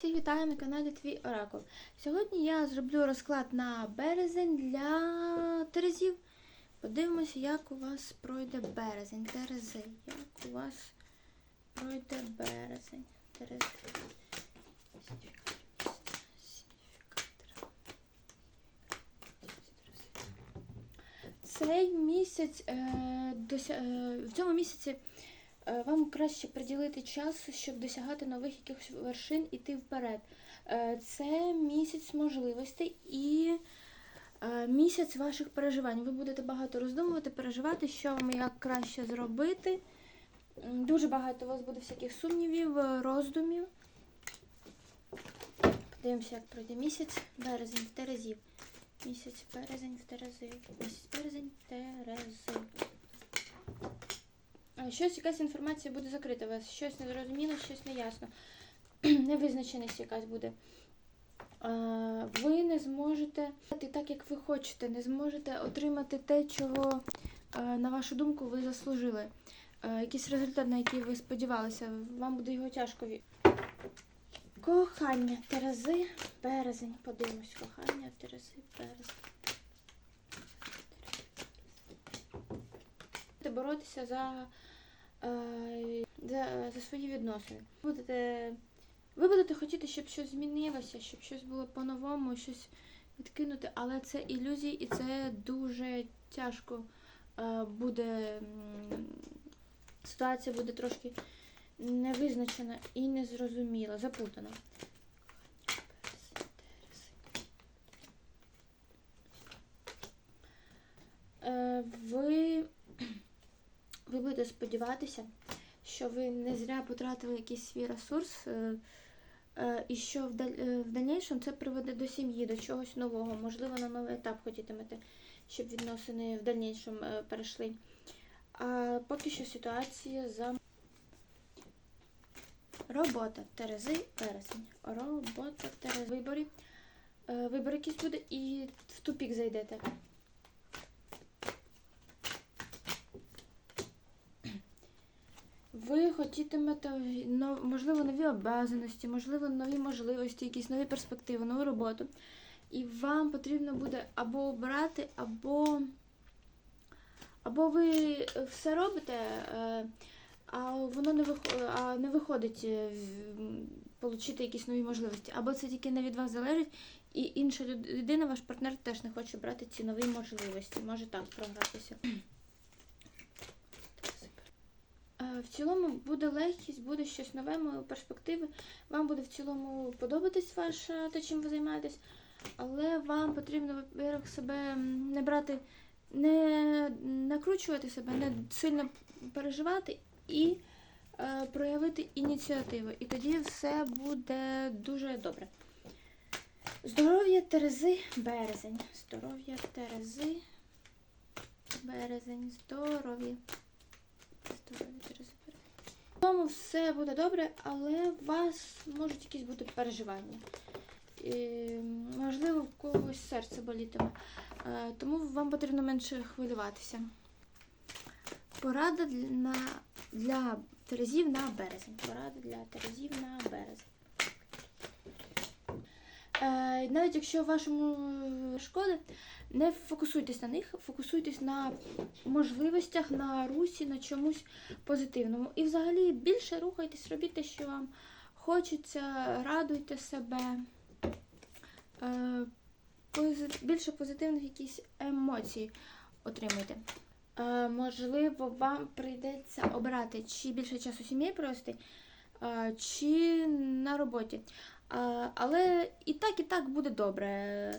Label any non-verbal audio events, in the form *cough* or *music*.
Всіх вітаю на каналі Твій Оракул. Сьогодні я зроблю розклад на березень для Терезів. Подивимося, як у вас пройде березень. Терези. Як у вас пройде березень. Терези. Цей місяць е, дося... е, в цьому місяці вам краще приділити час, щоб досягати нових якихось вершин іти вперед. Е, Це місяць можливостей і е, місяць ваших переживань. Ви будете багато роздумувати, переживати, що вам як краще зробити. Дуже багато у вас буде всяких сумнівів, е, роздумів. Подивимося, як пройде місяць. Березень в Терезів. Місяць березень в Терези. Місяць березень в Терези. Щось, якась інформація буде закрита у вас. Щось незрозуміло, щось неясно. *clears throat* Невизначеність якась буде. Ви не зможете так, як ви хочете, не зможете отримати те, чого, на вашу думку, ви заслужили. А, Якийсь результат, на який ви сподівалися, вам буде його тяжко. Кохання, Терези, березень. Подивимось, кохання, Терези, березень. Боротися за, е, за, за свої відносини. Будете, ви будете хотіти, щоб щось змінилося, щоб щось було по-новому, щось відкинути, але це ілюзії і це дуже тяжко буде. Ситуація буде трошки невизначена і незрозуміла, запутана. Е, Ви, ви будете сподіватися, що ви не зря потратили якийсь свій ресурс, е, е, і що в, е, дальнішому це приведе до сім'ї, до чогось нового. Можливо, на новий етап хотітимете, щоб відносини в дальнішому перейшли. А поки що ситуація за робота Терези Березень. Робота Терези. Вибори. Вибор якийсь буде і в тупік зайдете. Ви хотітимете, нов- можливо, нові обов'язаності, можливо, нові можливості, якісь нові перспективи, нову роботу. І вам потрібно буде або обирати, або, або ви все робите, е, а воно не, а не виходить е, отримати якісь нові можливості. Або це тільки не від вас залежить, і інша людина, ваш партнер теж не хоче брати ці нові можливості. Може так програтися. Е, В цілому буде легкість, буде щось нове, нові перспективи. Вам буде в цілому подобатись ваш е, те, чим ви займаєтесь, але вам потрібно, себе не брати, не накручувати себе, не сильно переживати і е, проявити ініціативу. І тоді все буде дуже добре. Здоров'я Терези, березень. Здоров'я Терези, березень, здоров'я. В тому все буде добре, але у вас можуть якісь бути переживання. І, можливо, в когось серце болітиме. Е, Тому вам потрібно менше хвилюватися. Порада для, для Терезів на березень. Порада для Терезів на березень. Е, навіть якщо вашому шкоди, не фокусуйтесь на них, фокусуйтесь на можливостях, на русі, на чомусь позитивному. І взагалі більше рухайтесь, робіть те, що вам хочеться, радуйте себе. Е, більше позитивних якісь емоцій отримуйте. Е, можливо, вам прийдеться обирати, чи більше часу сім'ї провести, чи на роботі. Але і так, і так буде добре.